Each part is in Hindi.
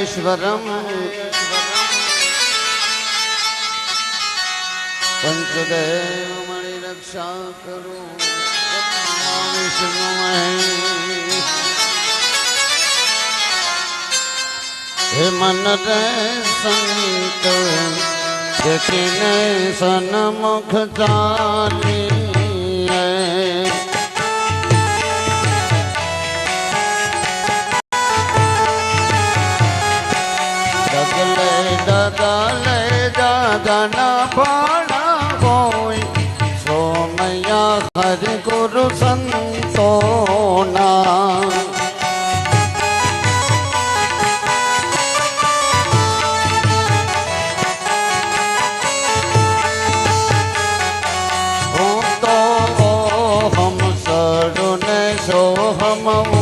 महेश्वरम। पंचदेव मणि रक्षा करो। विष्णु हे मन संगीत संत सन मुख जानी। ગણ ભણા હોય. સોમયા હરિ ગુરુ સંતોના. હું તો હમ સડુને સોહમ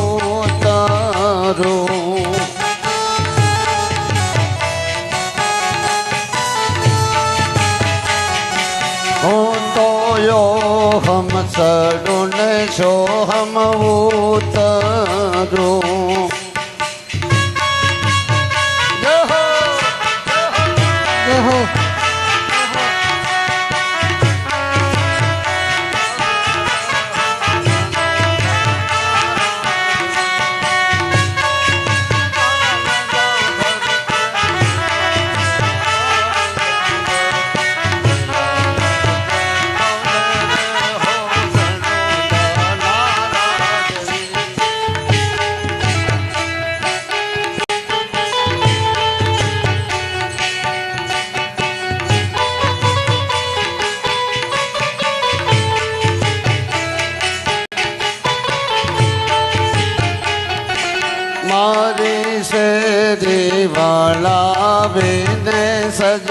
ਬਿਨੈ ਸਜ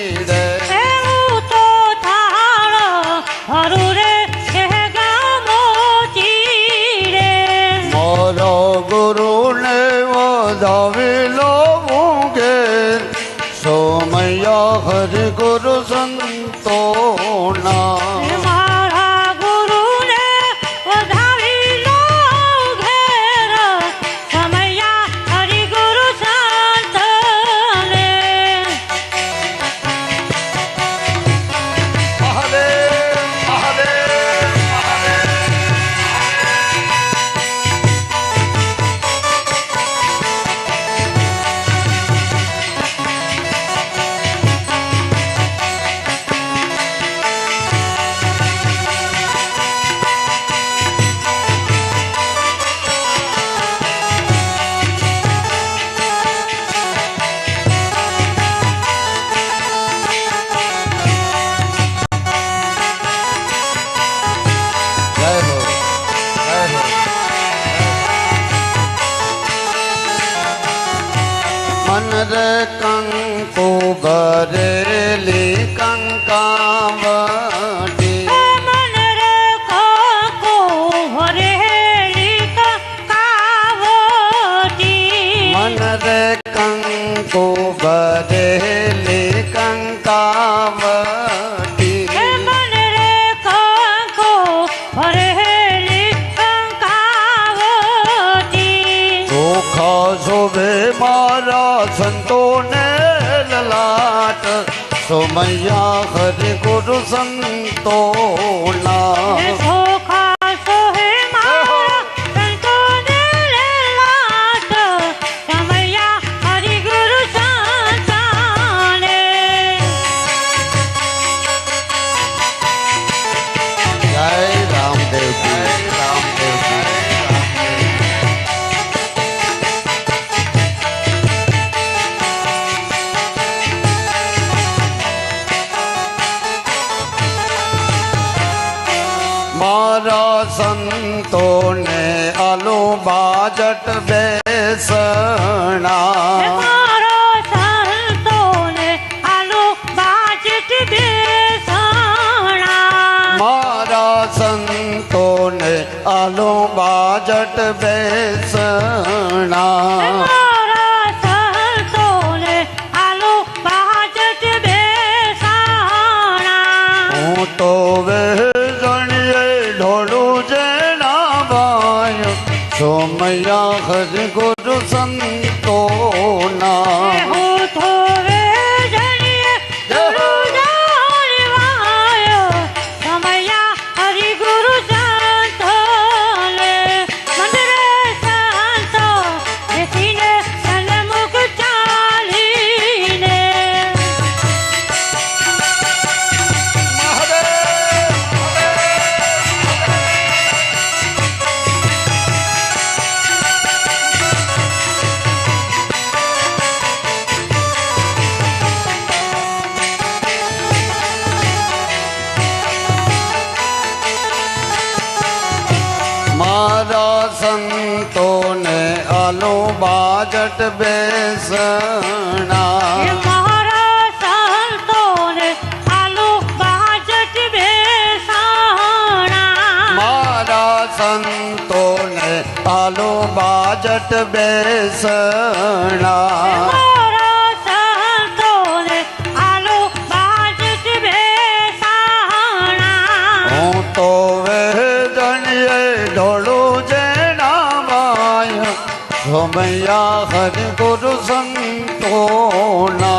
るさ સંતોને આલુ બાજટ બે. मैया हर गुरु संतोना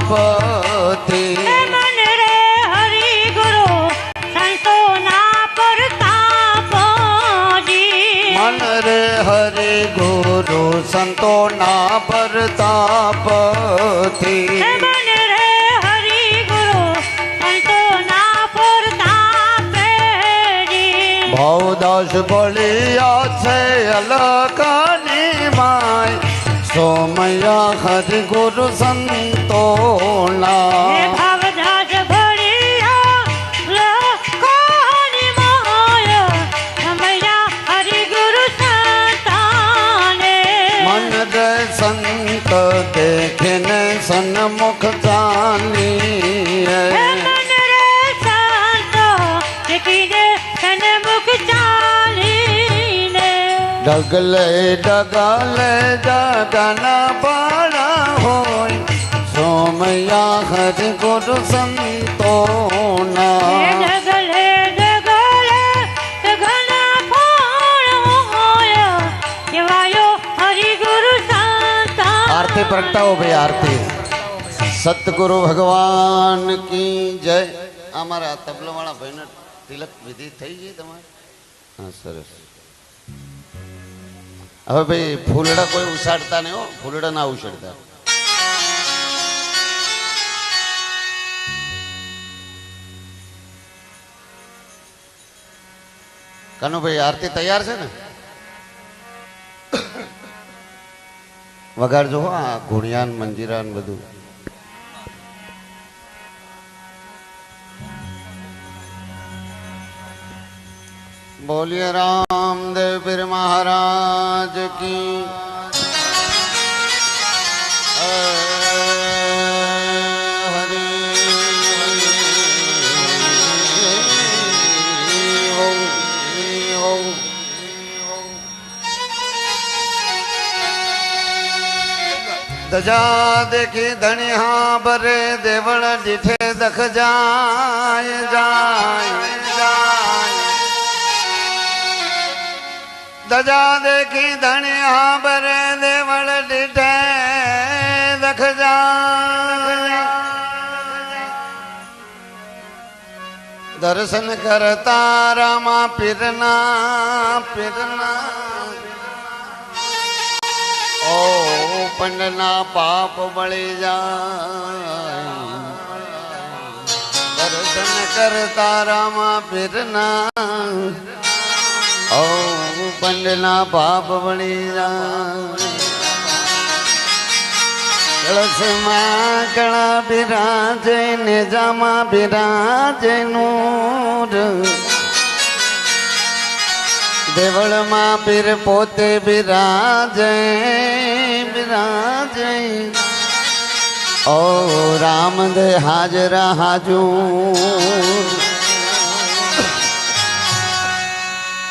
पति मन रे हरि गुरु संतो ना प्रताप जी मन रे हरि गुरु संतो ना प्रताप थी मन रे हरि गुरु संतो ना प्रताप जी भावदास बलिया से अलग तो सोमया हर गुरु संतोला डगले डगले डगना बड़ा हो सोमया हर गुरु संतो। आरती प्रगटा हो भाई आरती। सतगुरु भगवान की जय। अमरा तबलो वाला भाई तिलक विधि थी गई तमाम हाँ सरस। હવે ભાઈ ફૂલડા કોઈ ઉછાડતા નહીં હો, ફૂલડા ના ઉછાડતા કનુભાઈ આરતી તૈયાર છે ને? વગાડજો હો આ ઘુણિયાન મંજીરાન બધું. બોલીએ રામદેવ પીર મહારાજ. દજા દેખી ધણિયા ભરે દેવળ દીઠે દખ જાય જાય જાય. દજા દેખી ધણિયા ભરે દેવળ દીઠે દખ જાય. દર્શન કરતા રામા પીરના પીરના. પંડના પાપ બળી જાય દર્શન કરતા રામા પીરના ઓ પંડના પાપ બળી જાય કળશમાં કળા બિરાજે ને જામા બિરાજે નૂર દેવળમાં પીર પોતે બિરાજે राजे। ओ राम दे हाजरा हाजू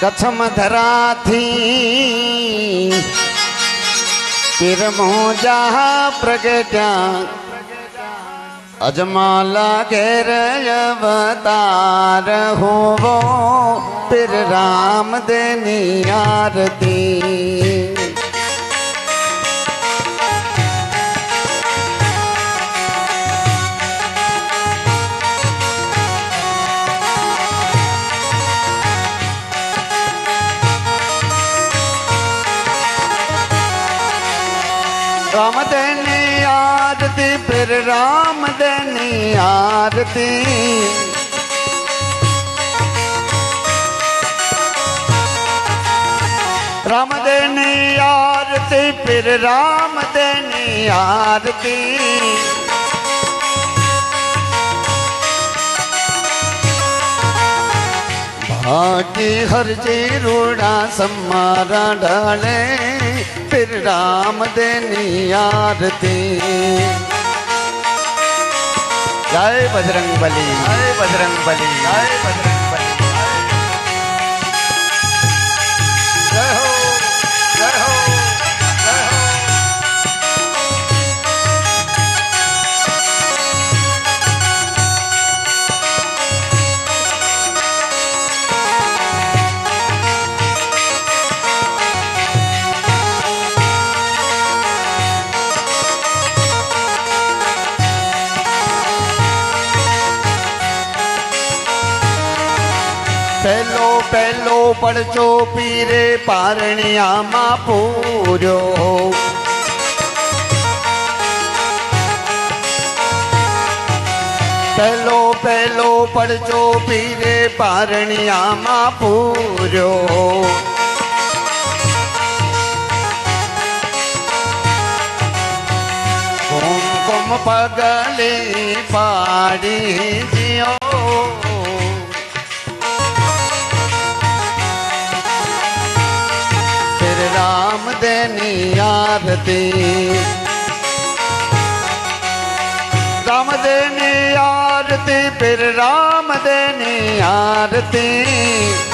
कथम धरा थी। तिर मोजा प्रगटा अजमाला गैर अवतार हो वो फिर राम देनी आरती फिर राम देनी आरती। राम देनी आरती, फिर राम देनी आरती। हर हरजी रूड़ा सम्मारा डाले फिर राम देनी आरती। जय बजरंग बली जय बजरंग बली जय बजरंग પડચો પીરે પારણિયામાં પૂર્યો. પહેલો પહેલો પડચો પીરે પારણિયામાં પૂર્યો. પગલી પાડી રામદેની આરતી રામદેની આરતી ફિર રામદેની આરતી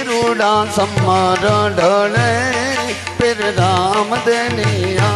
திருடா சம்மாராடளே பெருராமதனியா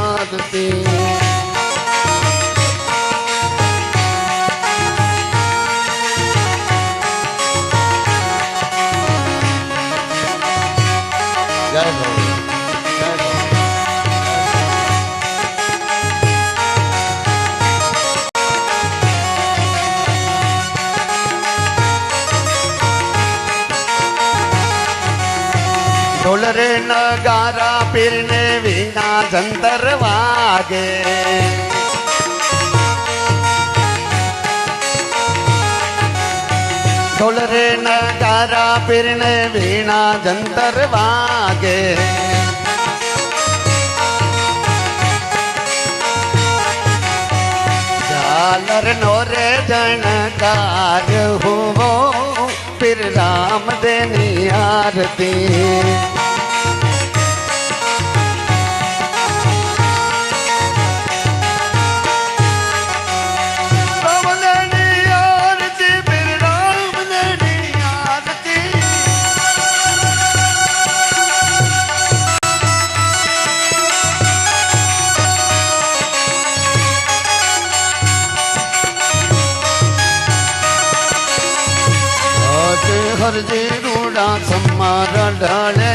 नगारा फिरने वीणा जंतर वागे। ढोल रे नगारा फिरने वीणा जंतर वागे। झालर नोरे जनकार हुओ फिर राम देनी समार डाले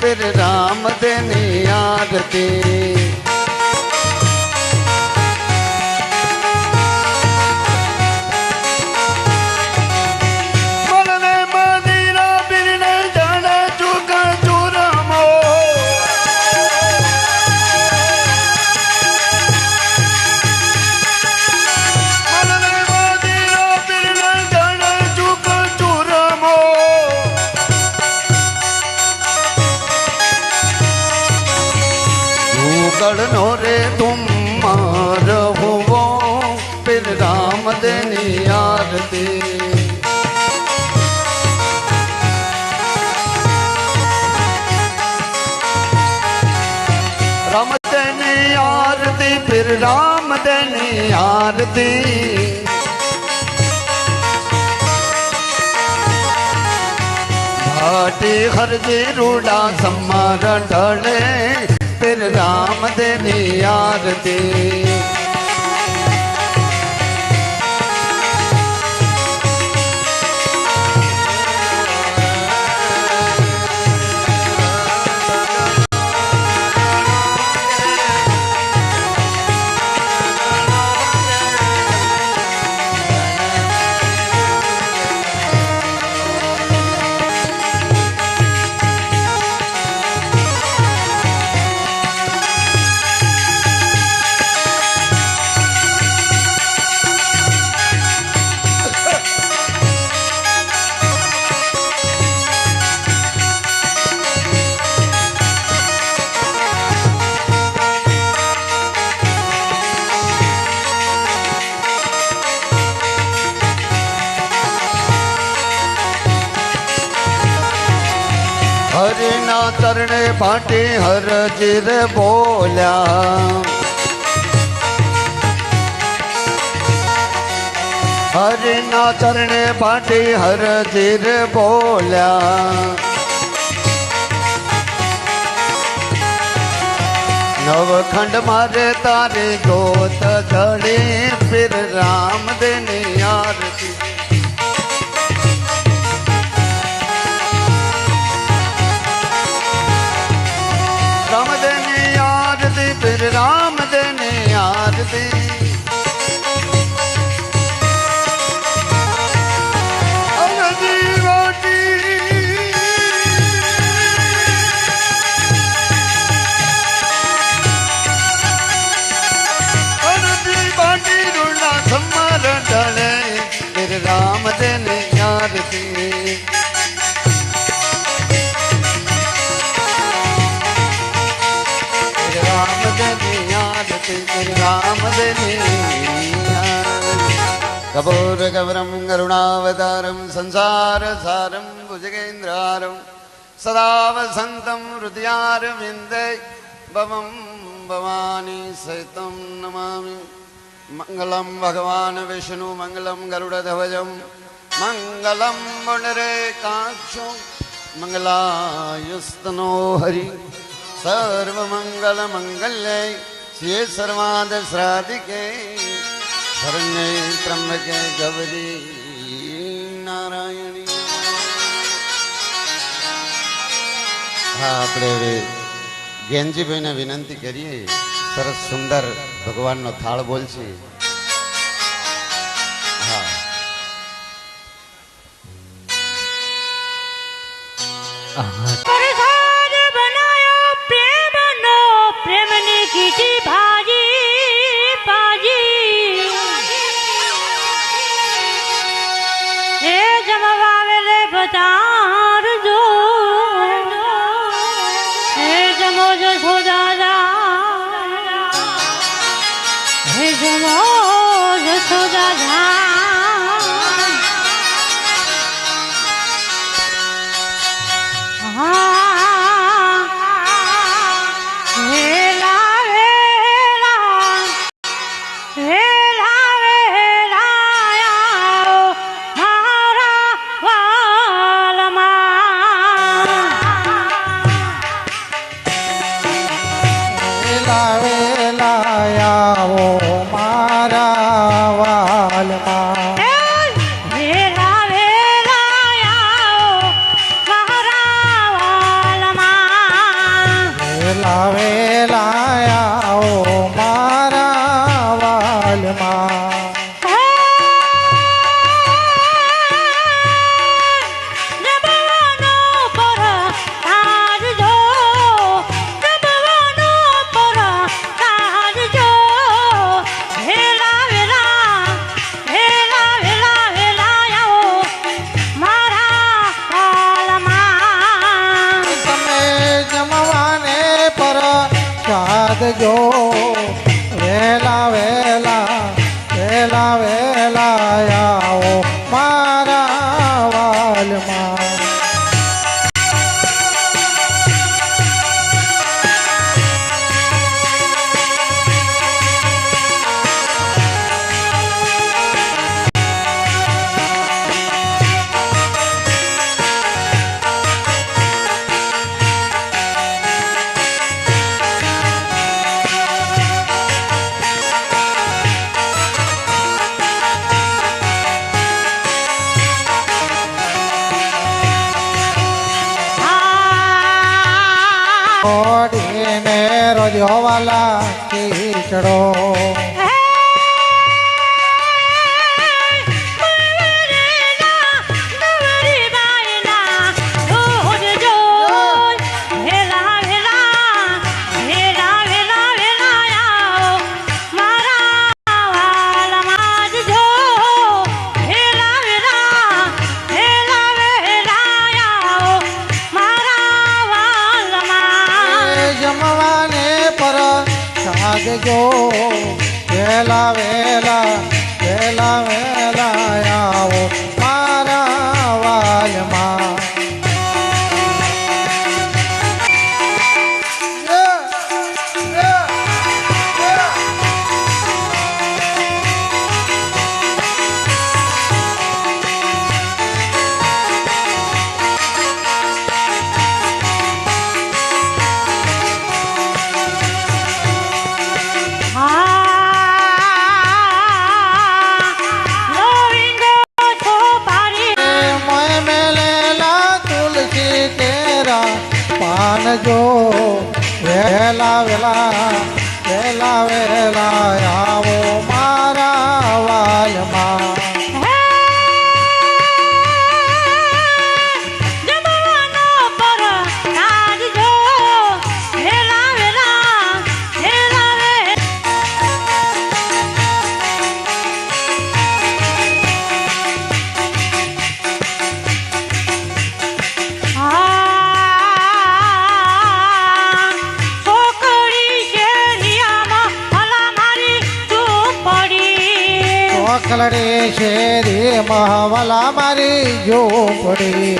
फिर राम देनी તે ભાટે હરજે રૂડા સમાર ઢળે. તેર રામદેવ આરતી हरि ना चरणे भाटी हर जिर बोल्या। हरि ना चरणे भाटी हर जिर बोल्या। नवखंड मारे तारे गोत झड़े फिर राम देने आरती ਰਾਮ ਦੇ ਨੇ ਆਰਦੇ कपूरकवरं करुणावतारं संसारसारं भुजगेन्द्रारं सदावसन्तं हृदयारविन्दे भवं भवानी सहितं नमामि मङ्गलं भगवान् विष्णुमङ्गलं गरुडध्वजं मङ्गलं मुनरेकाक्षो मङ्गलायुस्तनो हरि सर्वमङ्गलमङ्गल्ये श्रीये सर्वादश्राधिके શરણે ત્રંબકે ગૌરી નારાયણી. હા, આપણે ગેનજીભાઈને વિનંતી કરીએ, સરસ સુંદર ભગવાનનો થાળ બોલશે. હા. સાધજો વેલા વેલા વેલા વેલા મારે શેરી મહવલા મારી ઝોપડી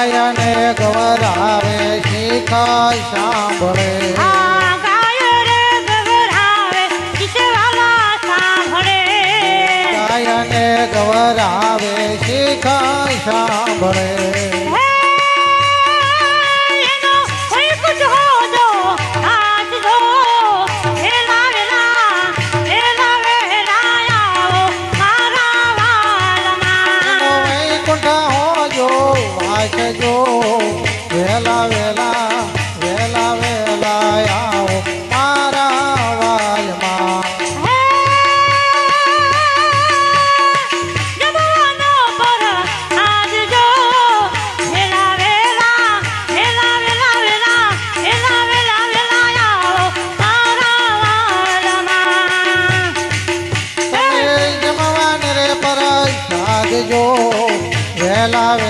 ગાયને ગવરાવે શીખાય સાંભળે. ગવરાવે શીખાય સાંભળે. વેલા વેલા વેલા વેલા આવો મારા વાલમાં. જો. વેલા